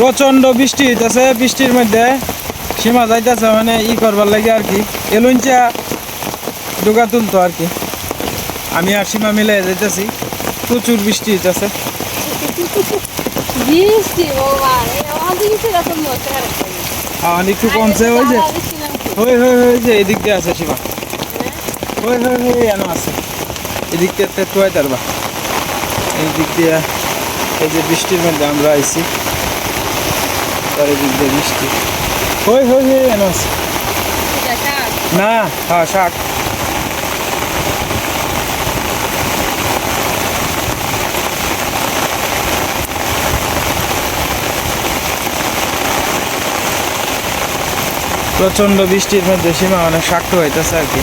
প্রচণ্ড বৃষ্টি হইতেছে বৃষ্টির মধ্যে সীমা যাইতেছে মানে ই করবার লাগে আর কি। এলুঞ্চা ডুগা তুলতো আর কি। আমি আর সীমা মিলে যাইতেছি। প্রচুর বৃষ্টি হইতেছে। একটু কমছে ওই যে যে এদিক দিয়ে আছে সীমা। এনো আছে। এদিক দিয়ে তো তারবা এই দিক দিয়ে এই যে বৃষ্টির মধ্যে আমরা আইছি। তার এদিক দিয়ে বৃষ্টি ওই ওই ওই এনো না হ্যাঁ শাক। প্রচণ্ড বৃষ্টির মধ্যে সীমা অনেক শাক্ত হইতেছে আর কি।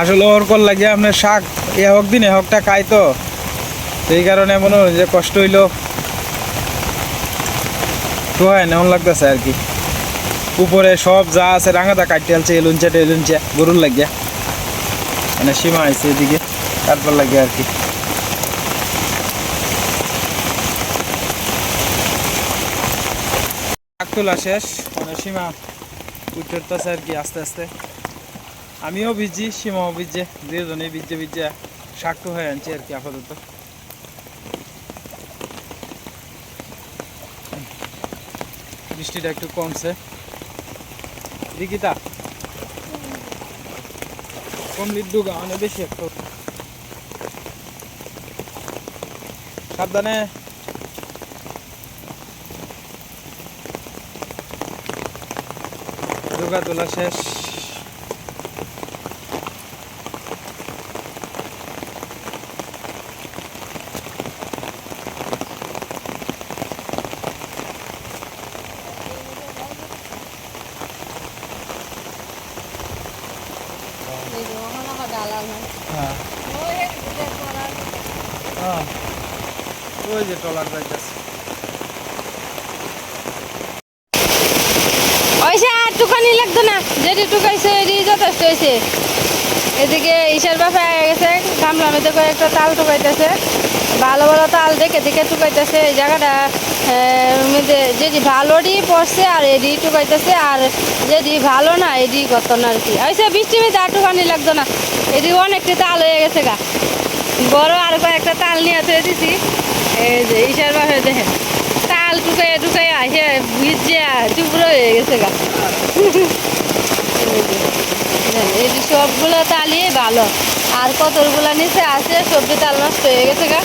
আসলে ওর কল লাগে আপনার শাক এ হোক, দিন এ হোকটা খাই তো। সেই কারণে মনে হয় যে কষ্ট হইল। তো হয় না লাগতেছে আর কি। উপরে সব যা আছে রাঙাদা কাটতে আলছে এলুনচা টেলুনচা গরুর লাগিয়া। মানে সীমা আইছে এদিকে, তারপর লাগে আর কি। তোলা শেষ মানে সীমা উঠতেছে আর কি আস্তে আস্তে। আমিও ভিজি, সীমাও ভিজে দুজনেই ভিজে ভিজে শাকটু হয়ে আনছি আর কি আপাতত। বৃষ্টিটা একটু কমছে। দিকিতা? কমলির ডুগা অনেক বেশি একটু। সাবধানে। ডুগা তোলা শেষ হ্যাঁ হ্যাঁ ওই যে টলার যাইতেছে ওইসে আর টুকানি লাগতো না এটি যথেষ্ট হয়েছে। এদিকে ঈশার বাপে আগে গেছে, গামলা মেতে করে একটা তাল টুকাইতেছে। ভালো ভালো তাল দেখে দেখে টুকাইতেছে, এই জায়গাটা মধ্যে যেটি ভালোটি পড়ছে আর এডি টুকাইতেছে, আর যেটি ভালো না এডি করতো না আর কি। ওইসে বৃষ্টি মেয়েতে আর টুকানি লাগতো না। এটি অনেকটি তাল হয়ে গেছে গা। বড় আর কয়েকটা তাল নিয়ে থয়ে দিছি। এই যে ঈশার বাপে দেখেন, তাল টুকাই টুকাই আসে ভিজে চুপড়ো হয়ে গেছে গা। এই সবগুলো তালিয়ে ভালো। আর কতগুলো নিচে আছে, সবজি তাল নষ্ট হয়ে গেছে গা।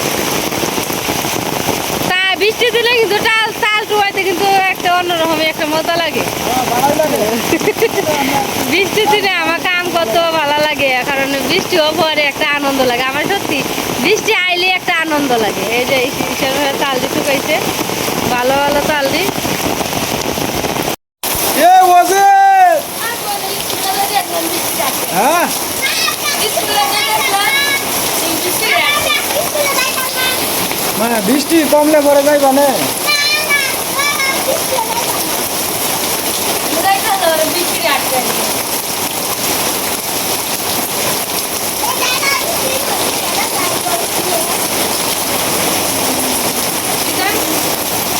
তা বৃষ্টি দিলে কিন্তু তাল তাল টুকাইতে কিন্তু একটা অন্যরকম একটা মজা লাগে। বৃষ্টি দিনে আমার কাম করতে ভালো লাগে, কারণ বৃষ্টিও পরে একটা আনন্দ লাগে। আমার সত্যি বৃষ্টি আইলে একটা আনন্দ লাগে। এই যে হিসাবে তাল দি শুকাইছে, ভালো ভালো তাল দি এ ওজে হ্যাঁ? মানে বৃষ্টি কমলে পরে যাই মানে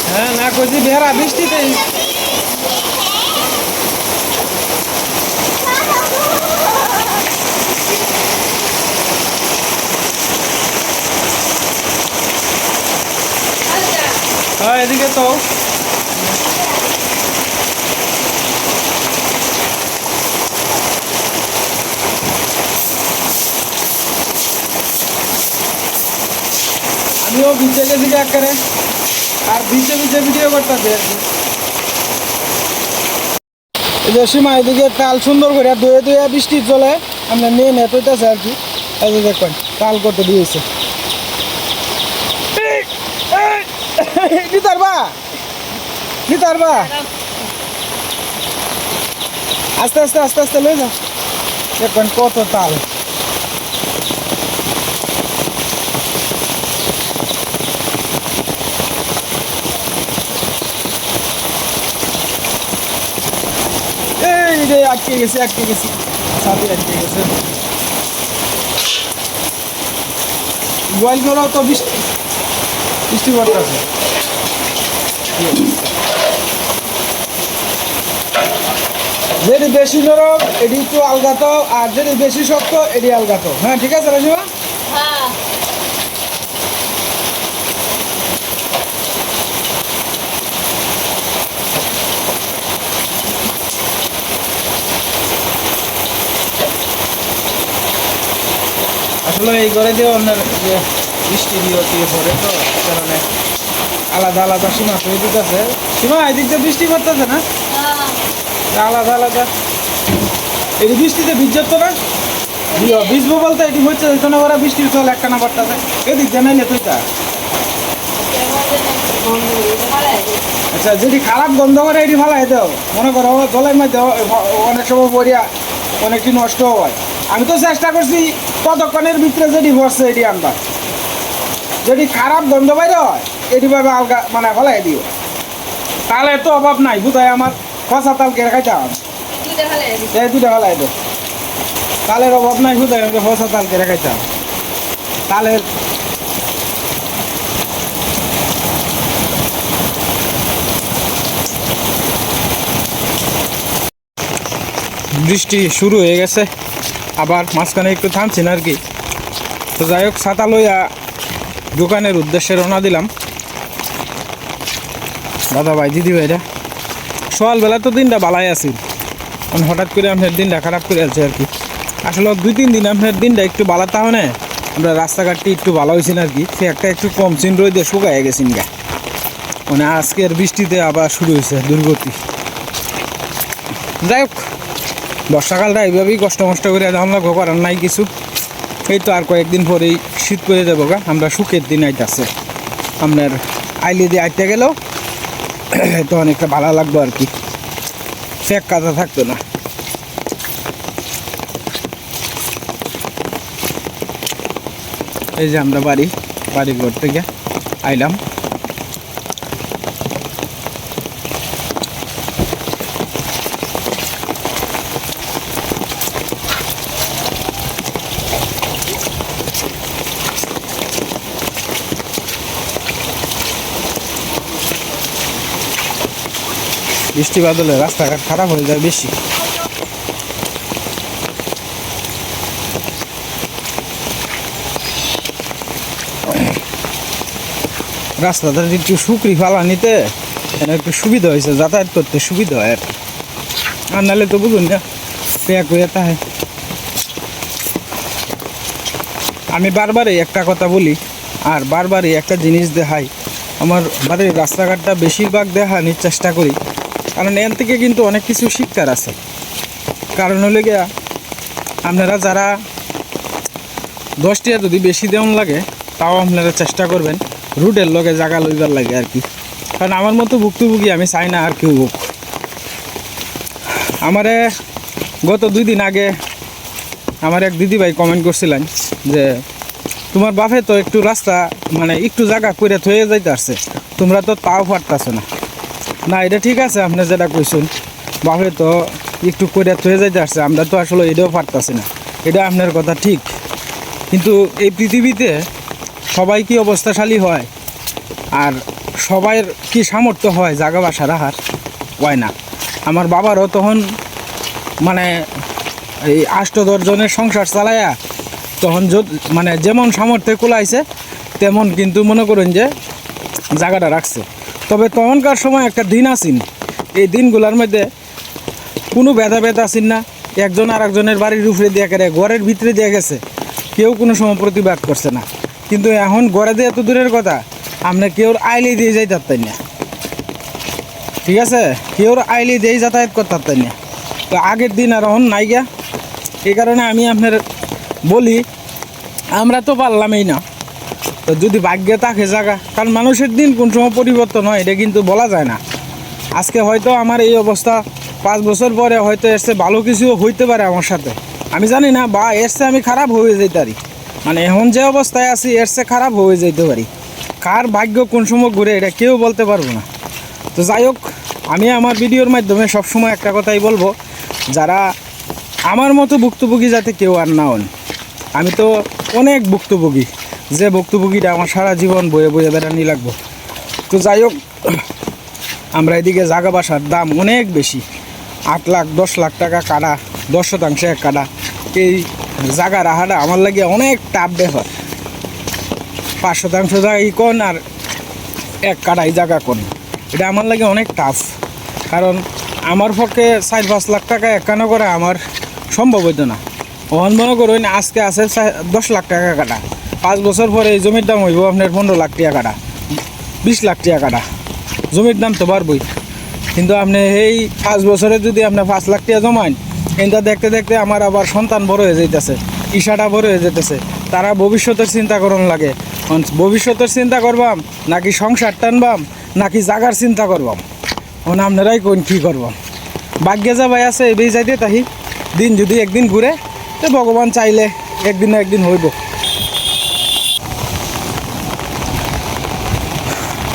হ্যাঁ না কইছি বেহারা বৃষ্টিতে হ্যাঁ এদিকে তো আমিও ভিজে গেছি আর ভিজে ভিজে ভিডিও করতেছি আর যে সীমা, এদিকে তাল সুন্দর করে ধুয়ে ধুয়ে বৃষ্টির জলে আমরা নিয়ে নেট আর কি। যে দেখবেন তাল করতে দিয়েছে। নিতে পারবা নিতে পারবা আস্তে আস্তে আস্তে আস্তে লয়ে যাও। দেখবেন কত তাল এই রে আটকে গেছে আটকে গেছে। সাথে আটকে গেছে। গোয়াল করাও তো বৃষ্টি বৃষ্টি পড়তেছে। যেটি বেশি নরম, এটি একটু আলগাত আর যেটি বেশি শক্ত, এটি আলগাত হ্যাঁ ঠিক আছে রাজিমা আসলে এই করে দিয়েও আপনার যে বৃষ্টি দিয়ে দিয়ে পড়ে তো কারণে আলাদা আলাদা সীমা তৈরি দিতেছে। সীমা এদিক দিয়ে বৃষ্টি পড়তেছে না? আলাদা আলাদা। এটি বৃষ্টিতে ভিজত না? দিও ভিজবো বলতে এটি হচ্ছে হইতো না ওরা বৃষ্টির চল একটা না পড়তেছে এদিক দিয়ে নাইলে তুইটা আচ্ছা যদি খারাপ গন্ধ করে এটি ভালো দাও মনে করো জলের মধ্যে অনেক সময় পড়িয়া অনেকটি নষ্ট হয়। আমি তো চেষ্টা করছি কতক্ষণের ভিতরে যেটি বসছে এটি আনবার যদি খারাপ গন্ধ বাইরে হয় এটি ভাবে আলগা মানে ফেলাই দিও। তাহলে তো অভাব নাই বুঝাই আমার খসা তাল কেটে খাইতাম এই দুটা ফেলাই দো। তালের অভাব নাই বুঝাই আমাকে খসা তাল কেটে খাইতাম তালের বৃষ্টি শুরু হয়ে গেছে। আবার মাঝখানে একটু থামছি না আর কি। তো যাই হোক, ছাতা লইয়া দোকানের উদ্দেশ্যে রওনা দিলাম। দাদা ভাই, দিদি ভাইরা, সকালবেলা তো দিনটা বালাই আছিল মানে হঠাৎ করে আপনার দিনটা খারাপ করে আছে আর কি। আসলে দুই তিন দিন আপনার দিনটা একটু বালা না আমরা রাস্তাঘাটটি একটু ভালো হয়েছে আর কি। সে একটা একটু কম চিন রইতে শুকায় গেছেন গা মানে আজকের বৃষ্টিতে আবার শুরু হয়েছে দুর্গতি। যাই হোক বর্ষাকালটা এইভাবেই কষ্ট মষ্ট করে আমরা করার নাই কিছু। এই তো আর কয়েকদিন পরেই শীত করে দেবো গা। আমরা সুখের দিন আইতাছে আপনার আইলে দিয়ে আইতে গেলেও তো অনেকটা ভালো লাগবে আর কি। ফেক কাজা থাকতো না। এই যে আমরা বাড়ি বাড়ি ঘর থেকে আইলাম। বৃষ্টি বাদলে রাস্তাঘাট খারাপ হয়ে যায় বেশি। রাস্তাটা একটু শুকরি ফালা নিতে একটু সুবিধা হয়েছে, যাতায়াত করতে সুবিধা হয় আর আর নাহলে তো বুঝুন না আমি বারবারই একটা কথা বলি, আর বারবারই একটা জিনিস দেখাই। আমার বাড়ির রাস্তাঘাটটা বেশিরভাগ দেখানোর চেষ্টা করি। কারণ এর থেকে কিন্তু অনেক কিছু শিক্ষার আছে। কারণ হলে গিয়া, আপনারা যারা দশটিয়া যদি বেশি দেওয়ান লাগে, তাও আপনারা চেষ্টা করবেন রুটের লগে জায়গা লইবার লাগে আর কি। কারণ আমার মতো ভুক্তভোগী আমি চাই না আর কেউ হোক। আমারে গত দুই দিন আগে আমার এক দিদিভাই কমেন্ট করছিলেন যে, তোমার বাপে তো একটু রাস্তা মানে একটু জায়গা করে থয়ে যাইতে আসছে তোমরা তো তাও পারতাছো না। না, এটা ঠিক আছে, আপনি যেটা কইছেন। বাপে তো একটু করে থয়ে যাইতে আসছে, আমরা তো আসলে এটাও পারতাছি না। এটা আপনার কথা ঠিক। কিন্তু এই পৃথিবীতে সবাই কি অবস্থাশালী হয়? আর সবাইয়ের কি সামর্থ্য হয় জাগা বাসা রাখার হয় না। আমার বাবারও তখন মানে এই আষ্ট দশজনের সংসার চালায়া তখন মানে যেমন সামর্থ্যে কুলাইছে, তেমন কিন্তু মনে করেন যে জায়গাটা রাখছে। তবে তখনকার সময় একটা দিন আসিন এই দিনগুলোর মধ্যে কোনো ব্যথা আসিন না। একজন আর একজনের বাড়ির উপরে দিয়ে গেলে ঘরের ভিতরে দিয়ে গেছে। কেউ কোনো সময় প্রতিবাদ করছে না। কিন্তু এখন ঘরে দিয়ে এত দূরের কথা আমরা কেউ আইলে দিয়ে যাই তাই না? ঠিক আছে? কেউ আইলে দিয়েই যাতায়াত করতে পারতেন না? তো আগের দিন আর এখন নাই গা। এই কারণে আমি আপনার বলি, আমরা তো পারলামই না। তো যদি ভাগ্যে থাকে জায়গা কারণ মানুষের দিন কোন সময় পরিবর্তন হয়, এটা কিন্তু বলা যায় না। আজকে হয়তো আমার এই অবস্থা, পাঁচ বছর পরে হয়তো এসছে ভালো কিছু হইতে পারে আমার সাথে। আমি জানি না, বা এসছে আমি খারাপ হয়ে যেতে পারি মানে এখন যে অবস্থায় আছি এসছে খারাপ হয়ে যেতে পারি। কার ভাগ্য কোন সময় ঘুরে, এটা কেউ বলতে পারব না। তো যাই হোক, আমি আমার ভিডিওর মাধ্যমে সবসময় একটা কথাই বলব। যারা আমার মতো ভুক্তভোগী যাতে কেউ আর না হন, আমি তো অনেক ভুক্তভোগী। যে ভুক্তভোগীটা আমার সারা জীবন বয়ে বয়ে বেড়ানি লাগবো। তো যাই হোক, আমরা এদিকে জাগা বাসার দাম অনেক বেশি। আট লাখ, দশ লাখ টাকা কাটা, দশ শতাংশ এক কাটা। এই জাগা রাহাটা আমার লাগে অনেক টাফ ব্যাপার। পাঁচ শতাংশ জায়গা ই কোন আর এক কাটাই জায়গা কোন? এটা আমার লাগে অনেক টাফ। কারণ আমার পক্ষে চার, পাঁচ লাখ টাকা একান্ন করা আমার সম্ভব হইতো না। ওখান মনে করুন, আজকে আছে দশ লাখ টাকা কাটা। পাঁচ বছর পরে এই জমির দাম হইব আপনার পনেরো লাখ টাকা কাটা। বিশ লাখ টাকা কাটা। জমির দাম তো বাড়বই। কিন্তু আপনি এই পাঁচ বছরে যদি আপনি পাঁচ লাখ টাকা জমাইন এটা দেখতে দেখতে আমার আবার সন্তান বড় হয়ে যাইতেছে ইশাটা বড় হয়ে যেতেছে তারা ভবিষ্যতের চিন্তা করন লাগে। ভবিষ্যতের চিন্তা করবাম, নাকি সংসার টানবাম, নাকি জাগার চিন্তা করবাম। ওন আপনারাই কোন কী করবাম। ভাগ্যে যা ভাই আছে, এই যাইতে তাহি। দিন যদি একদিন ঘুরে, তো ভগবান চাইলে একদিন না একদিন হইব।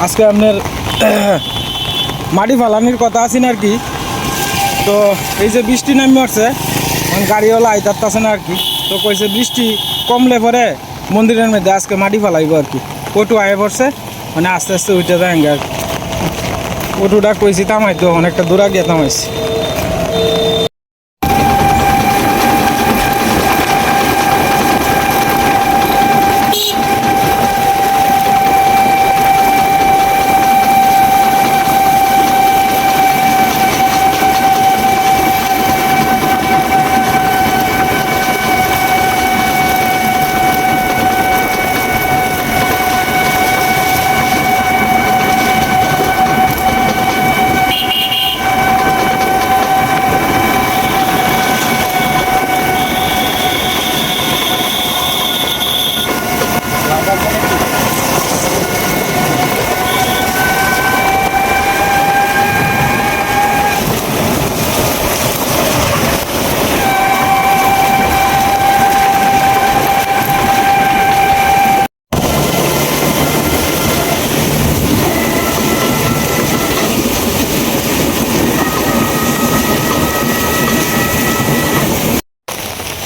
আজকে আপনার, মাটি ফালানির কথা আছেন আর কি তো এই যে বৃষ্টি নামি আসছে গাড়িওয়ালা আইতারতাছে না আর কি তো কইছে বৃষ্টি কমলে পরে মন্দিরের মধ্যে আজকে মাটি ফালাইব আর কি। কটু আয়ে পড়ছে মানে আস্তে আস্তে উঠে যায় আর কি। কটুটা কইছি তামাইতো অনেকটা দূরা গিয়ে তামাইছি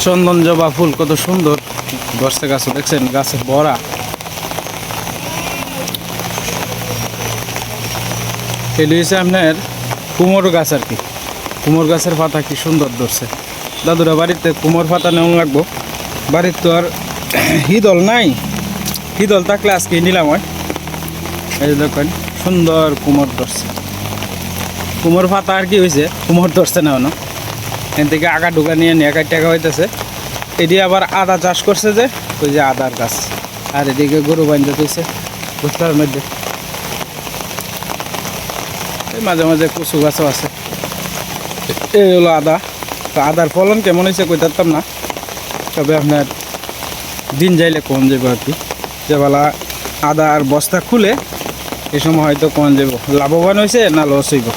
চন্দন জবা ফুল কত সুন্দর। দশটা গাছ দেখছেন গাছে ভরা এটি হচ্ছে আপনার কুমোর গাছ আর কি। কুমোর গাছের পাতা কি সুন্দর ধরছে। দাদুরা, বাড়িতে কুমোর পাতা নেওয়া লাগবো। বাড়ির তো আর হিদল নাই। হিদল থাকলে আজকে নিলাম হয়। এই দেখেন, সুন্দর কুমোর ধরছে। কুমোর পাতা আর কি হয়েছে কুমোর ধরছে না না এখান থেকে আগা ঢুকা নিয়ে কাট টাকা হইতেছে। এটি আবার আদা চাষ করছে যে, ওই যে আদার গাছ। আর এদিকে গরু বান্ধে দিয়েছে বুঝতার মধ্যে। মাঝে মাঝে কচু গাছও আছে। এই হলো আদা। তো আদার ফলন কেমন হয়েছে কই থাকতাম না। তবে আপনার দিন যাইলে কম যাবে আর কি। যেবেলা আদা আর বস্তা খুলে এই সময় হয়তো কম যাব লাভবান হয়েছে না লস হইব।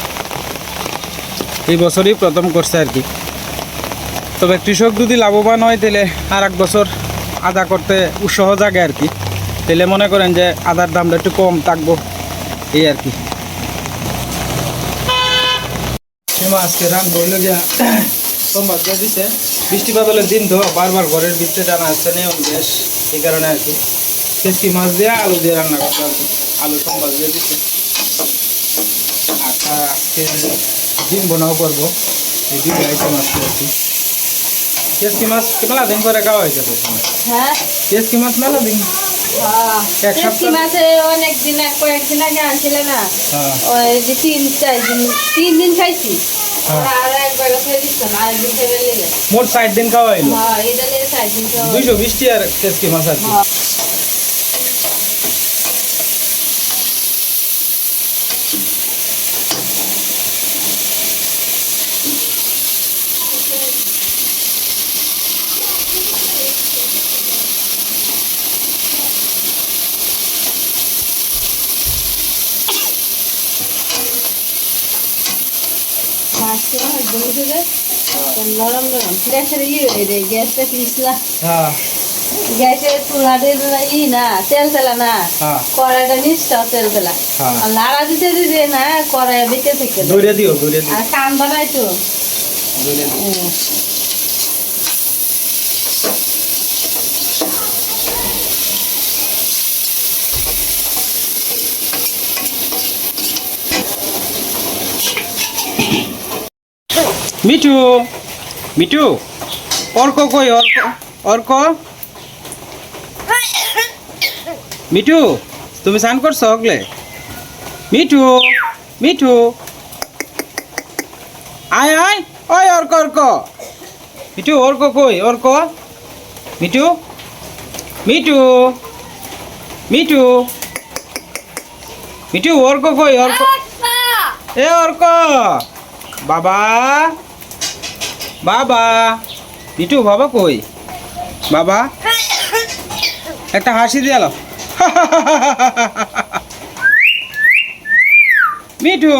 এই বছরই প্রথম করছে আর কি। তবে কৃষক যদি লাভবান হয় তাহলে আর এক বছর আদা করতে উৎসাহ জাগে আর কি। তাহলে মনে করেন যে আদার দামটা একটু কম থাকব, এই আর কি। আজকে রান বলল যে সোমবার দিছে, বৃষ্টি বাদলের দিন তো বারবার ঘরের ভিতরে টানা আসছে নেই গ্যাস এই কারণে আর কি। কেসকি মাছ দিয়ে আলু দিয়ে রান্না করতে আর কি আলু সোমবার দিয়ে দিচ্ছে আর আজকে ডিম বোনাও করব, এই দুটো আইটেম আসছে আর কি। কেসকি মাছ মেলা দিন হ্যাঁ কেসকি মাছ মেলা দিন। এক টেস্টি সপ্তাহ। মাছে অনেক দিন কয়েকদিন আগে আনছিলে না। হ্যাঁ। ওই যে তিন চার দিন তিন দিন খাইছি। হ্যাঁ। আর একবার খেয়ে লেগে মোট ষাট দিন খাওয়া হইল। হ্যাঁ এটা নিয়ে চার দিন খাওয়া দুইশো বিশটি আর মাছ আছে হ্যাঁ। নরম নরম গ্যাসের ইয়ে রে গ্যাসটা পিছলা গ্যাসের চুলাতে ই না তেল তেলা না কড়াইটা নিচটা তেল তেলা লাড়া দিতে দিতে না কড়াই বেঁচে থেকে দৌড়ে দিও দৌড়ে দিও আর কান বানাই তো দৌড়ে দিও। মিঠু মিঠু অর্ক কই অর্ক অর্ক? মিঠু তুমি স্নান করছ অগলে? মিঠু মিঠু। আয় আয় ওই অর্ক অর্ক। মিঠু অর্ক কই অর্ক? মিঠু মিঠু মিঠু। মিঠু অর্ক কই অর্ক? এ অর্ক। বাবা। বাবা মিঠু বাবা কই? বাবা, একটা হাসি দিয়ে মিঠু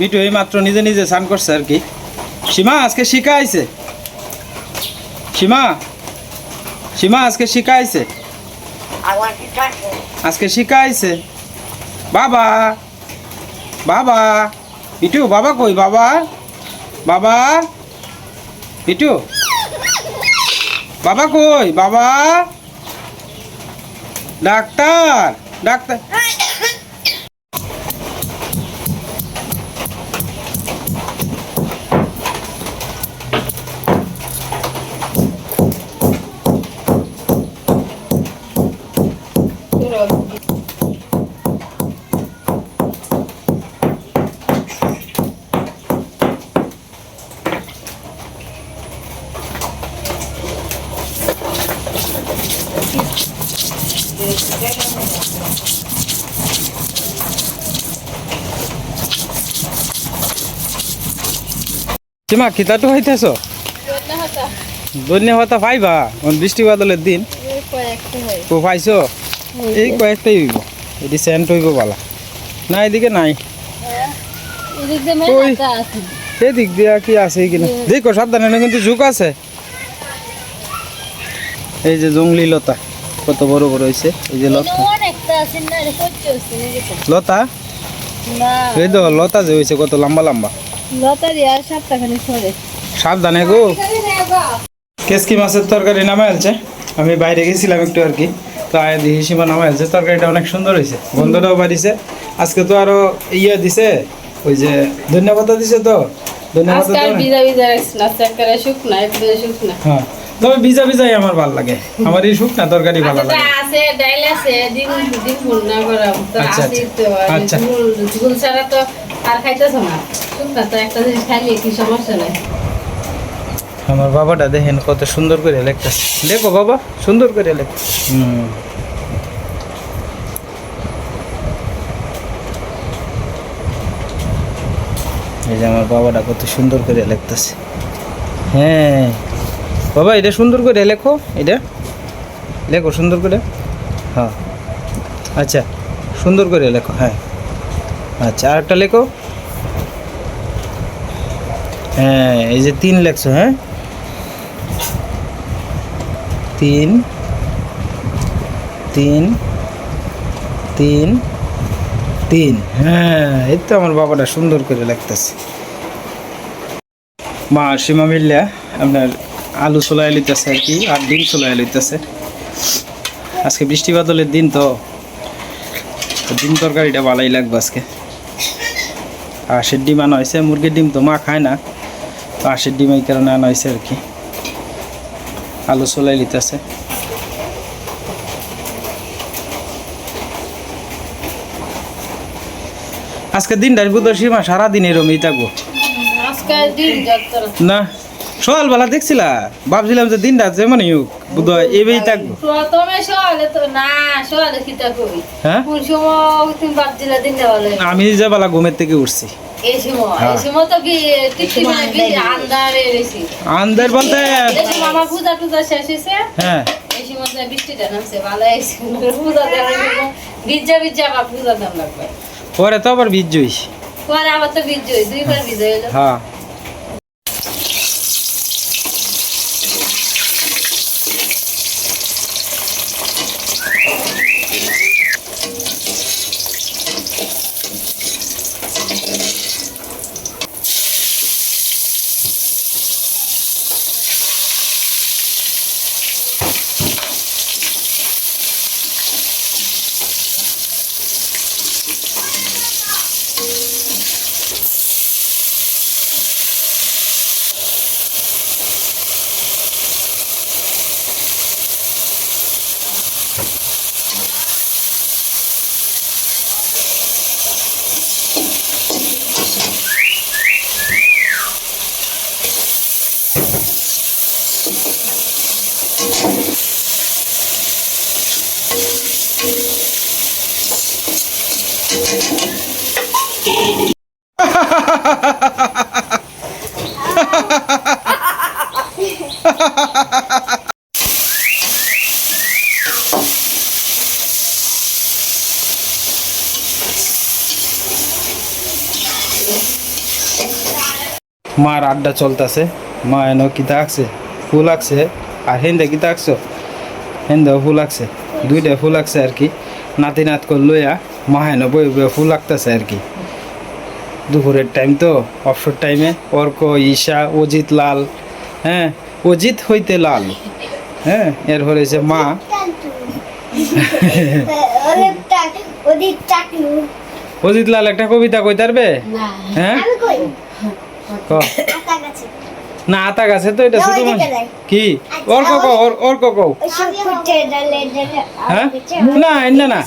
মিঠু এই মাত্র নিজে নিজে স্নান করছে আর কি। সীমা আজকে শিখা আইছে সীমা সীমা আজকে শিখা আইছে আজকে শিখা আইছে বাবা বাবা, মিঠু, বাবা কই? বাবা? বাবা? পিটু? বাবা কই? বাবা? ডাক্তার? ডাক্তার সীমা খিতাটো হইতেছ ধন্য হতা পাইবা? বৃষ্টি বাদলের দিন। তো পাইছো? এই কয়েকটাই হইব। এটি সেন্ট হইব বালা না এদিকে নাই। ওই। এদিক দিয়া কি আছে কিনা। দেখো সাবধানে কিন্তু ঝুঁক আছে। এই যে জঙ্গলি লতা কত বড় বড় হয়েছে এই যে লতা। লতা? এই তো লতা যে হয়েছে কত লম্বা লম্বা। লতারি আর সাতটা সরে। সাবধানে গো। কেসকি মাছের তরকারি নামে আছে আমি বাইরে গেছিলাম একটু আর কি। তো আয় দেখি সীমা নামে আছে তরকারিটা অনেক সুন্দর হয়েছে। গন্ধটাও বাড়িছে। আজকে তো আরও ইয়ে দিছে। ওই যে ধন্যবাদ দিছে তো। ধন্যবাদ হ্যাঁ। তবে ভিজা ভিজাই আমার ভালো লাগে। আমার এই শুকনা তরকারি ভালো আচ্ছা লাগে। আছে ডাইল আছে দিন দিন ভুল করা তো আছে। তো আর। ঝুল ঝুল ছাড়া তো আর খাইতেছ না? আমার বাবাটা দেখেন কত সুন্দর করে লেখো বাবা, সুন্দর করে লেখ হুম। এই যে আমার বাবাটা কত সুন্দর করে লিখতেছে। হ্যাঁ। বাবা, এটা সুন্দর করে লেখো, এটা। লেখো সুন্দর করে। হ্যাঁ। আচ্ছা সুন্দর করে লেখো হ্যাঁ। আচ্ছা আর একটা লেখো। হ্যাঁ এই যে তিন লেখছো হ্যাঁ? তিন তিন তিন তিন। হ্যাঁ এই তো আমার বাবাটা সুন্দর করে লাগতেছে মা সীমা মিল্লা আপনার আলু চলাই লইতেছে আর কি, আর ডিম চলাই লইতেছে। আজকে বৃষ্টি বাদলের দিন তো ডিম তরকারিটা ভালোই লাগবে আজকে। হাঁসের ডিম আনা হয়েছে, মুরগির ডিম তো মা খায় না। হাঁসের ডিম এই কারণে আনা হয়েছে আর কি। আলু চলাই লিতেছে আজকে দিনটার বুধবার সীমা সারাদিন এরমই থাকব। দিন যাত্রা না সকালবেলা দেখছিলা? ভাবছিলাম যে দিনটা যেমন হোক বুধবার এবেই থাকব। হ্যাঁ? দিন আমি যে বেলা ঘুমের থেকে উঠছি। এই সময় হ্যাঁ। এই সময় তো কি টিকটি মানে আন্দার বলতে এই পূজা টুজা শেষ হয়েছে হ্যাঁ। পরে তো আবার বীজ জুইস পরে আবার তো বিজয় দুইবার বিজয় হ্যাঁ। মার আড্ডা চলতেছে মা এন কিতা আঁকছে ফুল আঁকছে আর হেন্দে কিতা আঁকছো হেন্দেও ফুল আঁকছে দুইটা ফুল আঁকছে আর কি। নাতি নাত করে লইয়া মা হেন বই বই ফুল আঁকতেছে আর কি। দুপুরের টাইম তো অবসর টাইমে অর্ক ঈশা অজিত লাল হ্যাঁ অজিত হইতে লাল হ্যাঁ এর হয়েছে মা। অজিত লাল একটা কবিতা কই তারবে হ্যাঁ আমি কই ক আতা গাছে না আতা গাছে তো এটা শুধু কি? অর্ক কও ওর অর্ক কও ওই সব ফুটে ডালে ডালে হ্যাঁ? না এন্ডা না।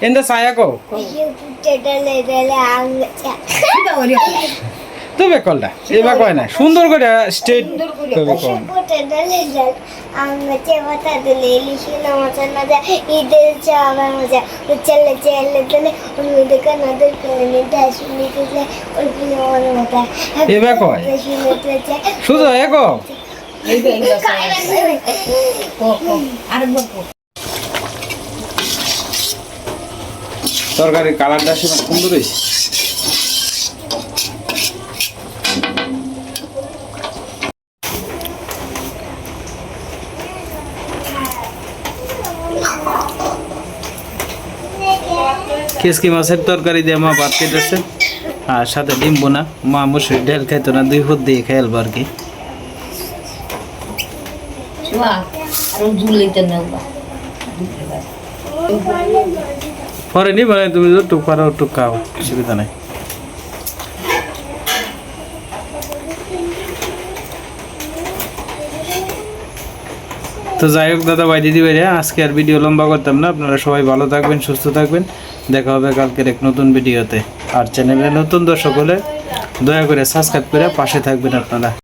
এন্ডা সায়া কও ওই সব ফুটে ডালে ডালে আম গাছে তবে কলটা এবার কয় না, সুন্দর করে স্টেট ওর মতো এবার? শুধু এ কও তরকারির কালারটা সেটা সুন্দর হয়েছে। খেসকি মাছের তরকারি দিয়ে মা ভাত কেটেছে আর সাথে ডিম বোনা মা মুসুরি ঢেল খাইতো না দুই ফুট দিয়ে খেয়ালবো আর কি। পরে নি মানে তুমি তো টুক পারো টুক খাও অসুবিধা নাই। তো যাই হোক দাদা ভাই দিদি ভাইরা আজকে আর ভিডিও লম্বা করতাম না আপনারা সবাই ভালো থাকবেন সুস্থ থাকবেন। দেখা হবে কালকের এক নতুন ভিডিওতে। আর চ্যানেলে নতুন দর্শক হলে দয়া করে সাবস্ক্রাইব করে পাশে থাকবেন আপনারা।